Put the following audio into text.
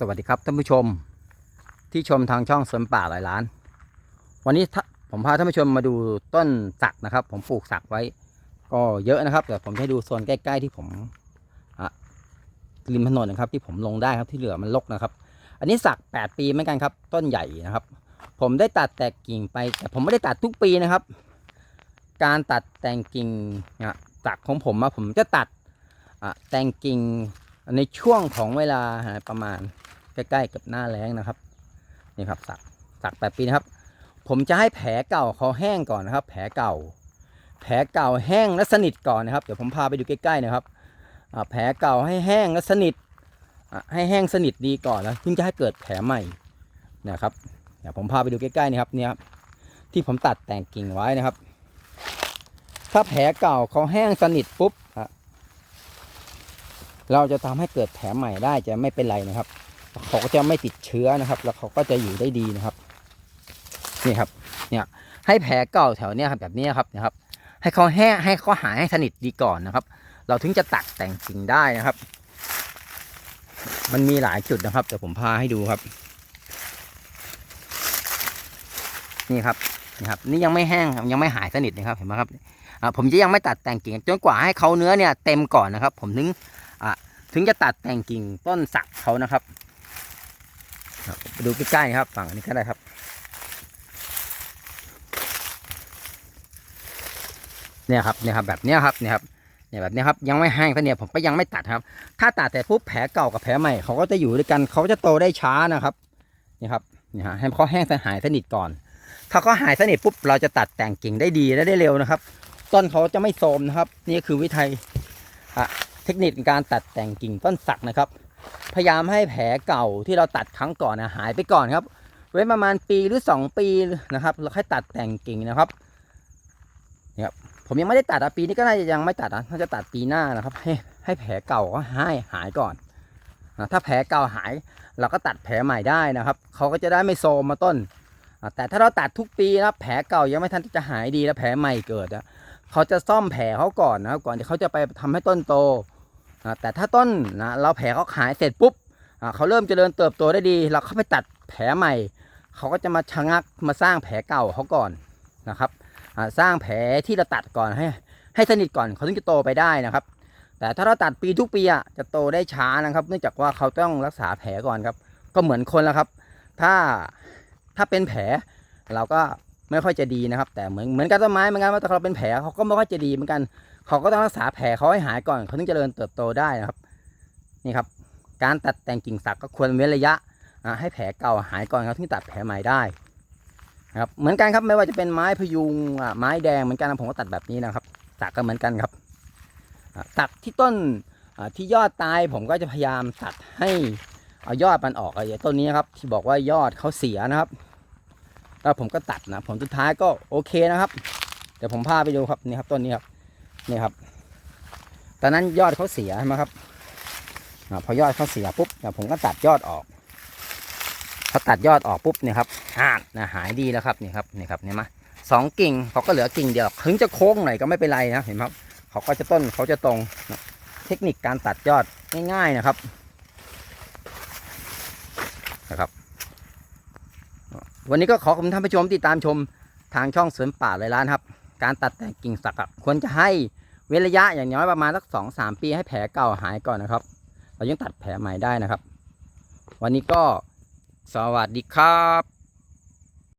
สวัสดีครับท่านผู้ชมที่ชมทางช่องสวนป่าหลายล้าน วันนี้ผมพาท่านผู้ชมมาดูต้นสักนะครับ ผมปลูกสักไว้ ก็เยอะนะครับ แต่ผมให้ดูโซนใกล้ๆที่ผมริมถนนนะครับ ที่ผมลงได้ครับที่เหลือมันรกนะครับ อันนี้สัก 8 ปีเหมือนกันครับ ต้นใหญ่นะครับ ผมได้ตัดแต่กิ่งไป แต่ผมไม่ได้ตัดทุกปีนะครับ การตัดแต่งกิ่งสักของผมอะผมจะตัดแต่งกิ่งในช่วงของเวลาประมาณ ใกล้ๆกับหน้าแล้งนะครับนี่ครับสักสักแปดปีนะครับ ผมจะให้แผลเก่าเขาแห้งก่อนนะครับ แผลเก่า แผลเก่าแห้งและสนิทก่อนนะครับเดี๋ยวผมพาไปดูใกล้ๆนะครับแผลเก่าให้แห้งและสนิทให้แห้งสนิทดีก่อนแล้วถึงจะให้เกิดแผลใหม่นะครับเดี๋ยวผมพาไปดูใกล้ๆนี่ครับเนี่ยครับที่ผมตัดแต่งกิ่งไว้นะครับ ถ้าแผลเก่าเขาแห้งสนิทปุ๊บเราจะทำให้เกิดแผลใหม่ได้จะไม่เป็นไรนะครับ เขาก็จะไม่ติดเชื้อนะครับ แล้วเขาก็จะอยู่ได้ดีนะครับนี่ครับเนี่ยให้แผลเก่าแถวเนี้ยครับแบบนี้ครับนะครับ ให้เขาแห้งให้เขาหายให้สนิทดีก่อนนะครับ เราถึงจะตัดแต่งกิ่งได้นะครับ มันมีหลายจุดนะครับเดี๋ยวผมพาให้ดูครับ นี่ครับนี่ครับ นี่ยังไม่แห้งยังไม่หายสนิทนะครับเห็นไหมครับผมจะยังไม่ตัดแต่งกิ่งจนกว่าให้เขาเนื้อเนี่ยเต็มก่อนนะครับ ผมถึงถึงจะตัดแต่งกิ่งต้นสักเขานะครับ ครับไปดูใกล้ๆครับ ฝั่งนี้ก็ได้ครับ เนี่ยครับเนี่ยครับแบบเนี้ยครับเนี่ยครับเนี่ยแบบนี้ครับยังไม่แห้งซะเนี่ยผมก็ยังไม่ตัดครับ ถ้าตัดแต่ปุ๊บแผลเก่ากับแผลใหม่เขาก็จะอยู่ด้วยกันเขาจะโตได้ช้านะครับนี่ครับนี่ฮะให้เขาแห้งหายสนิทก่อน ถ้าเขาหายสนิทปุ๊บเราจะตัดแต่งกิ่งได้ดีและได้เร็วนะครับ ต้นเขาจะไม่โทรมนะครับ นี่คือวิธีเทคนิคการตัดแต่งกิ่งต้นสักนะครับ พยายามให้แผลเก่าที่เราตัดครั้งก่อนนะหายไปก่อนครับไว้ประมาณปีหรือ 2 ปีนะครับแล้วค่อยตัดแต่งกิ่งนะครับเนี่ยครับผมยังไม่ได้ตัดปีนี้ก็น่าจะยังไม่ตัดนะน่าจะตัดปีหน้านะครับ ให้ให้แผลเก่าก็หายหายก่อนนะถ้าแผลเก่าหาย เราก็ตัดแผลใหม่ได้นะครับเขาก็จะได้ไม่โซมมาต้น แต่ถ้าเราตัดทุกปีนะแผลเก่ายังไม่ทันที่จะหายดีแล้วแผลใหม่เกิดอะเขาจะซ่อมแผลเขาก่อนนะครับก่อนที่เขาจะไปทำให้ต้นโต อ่าแต่ถ้าต้นนะเราแผลเขาหายเสร็จปุ๊บเขาเริ่มเจริญเติบโตได้ดี เราเข้าไปตัดแผลใหม่ เขาก็จะมาชะงักมาสร้างแผลเก่าเขาก่อนนะครับสร้างแผลที่เราตัดก่อนให้ให้สนิทก่อนเขาถึงจะโตไปได้นะครับ แต่ถ้าเราตัดปีทุกปีอะจะโตได้ช้านะครับเนื่องจากว่าเขาต้องรักษาแผลก่อนครับ ก็เหมือนคนแล้วครับ ถ้าถ้าเป็นแผลเราก็ไม่ค่อยจะดีนะครับ แต่เหมือนเหมือนกับต้นไม้เหมือนกันว่าถ้าเราเป็นแผลเขาก็ไม่ค่อยจะดีเหมือนกัน เขาก็ต้องรักษาแผลเขาให้หายก่อนเขาถึงจเจริญเติบโตได้นะครับ นี่ครับ การตัดแต่งกิ่งสักก็ควรเว้นระยะให้แผลเก่าหายก่อนครับถึงตัดแผลใหม่ได้นะครับเหมือนกันครับไม่ว่าจะเป็นไม้พยุงไม้แดงเหมือนกันผมก็ตัดแบบนี้นะครับสักก็เหมือนกันครับตัดที่ต้นที่ยอดตายผมก็จะพยายามตัดให้เอายอดมันออกไอ้ต้นนี้ครับ ที่บอกว่ายอดเขาเสียนะครับ แล้วผมก็ตัดนะผลสุดท้ายก็โอเคนะครับ เดี๋ยวผมพาไปดูครับนี่ครับต้นนี้ครับ นี่ครับ ตอนนั้นยอดเขาเสียใช่ไหมครับอาพอยอดเขาเสียปุ๊บเนี่ยผมก็ตัดยอดออกพอตัดยอดออกปุ๊บเนี่ยครับหาดนะหายดีแล้วครับนี่ครับนี่ครับเนี่ยมาสองกิ่งเขาก็เหลือกิ่งเดียวถึงจะโค้งหน่อยก็ไม่เป็นไรนะเห็นไหมครับเขาก็จะต้นเขาจะตรงนะเทคนิคการตัดยอดง่าย ๆนะครับนะครับ วันนี้ก็ขอขอบคุณท่านผู้ชมที่ตามชมทางช่องสวนป่าเลยล้านครับ การตัดแต่งกิ่งสักควรจะให้เว้นระยะอย่างน้อยประมาณสักสองสามปีให้แผลเก่าหายก่อนนะครับ เรายังตัดแผลใหม่ได้นะครับ วันนี้ก็สวัสดีครับ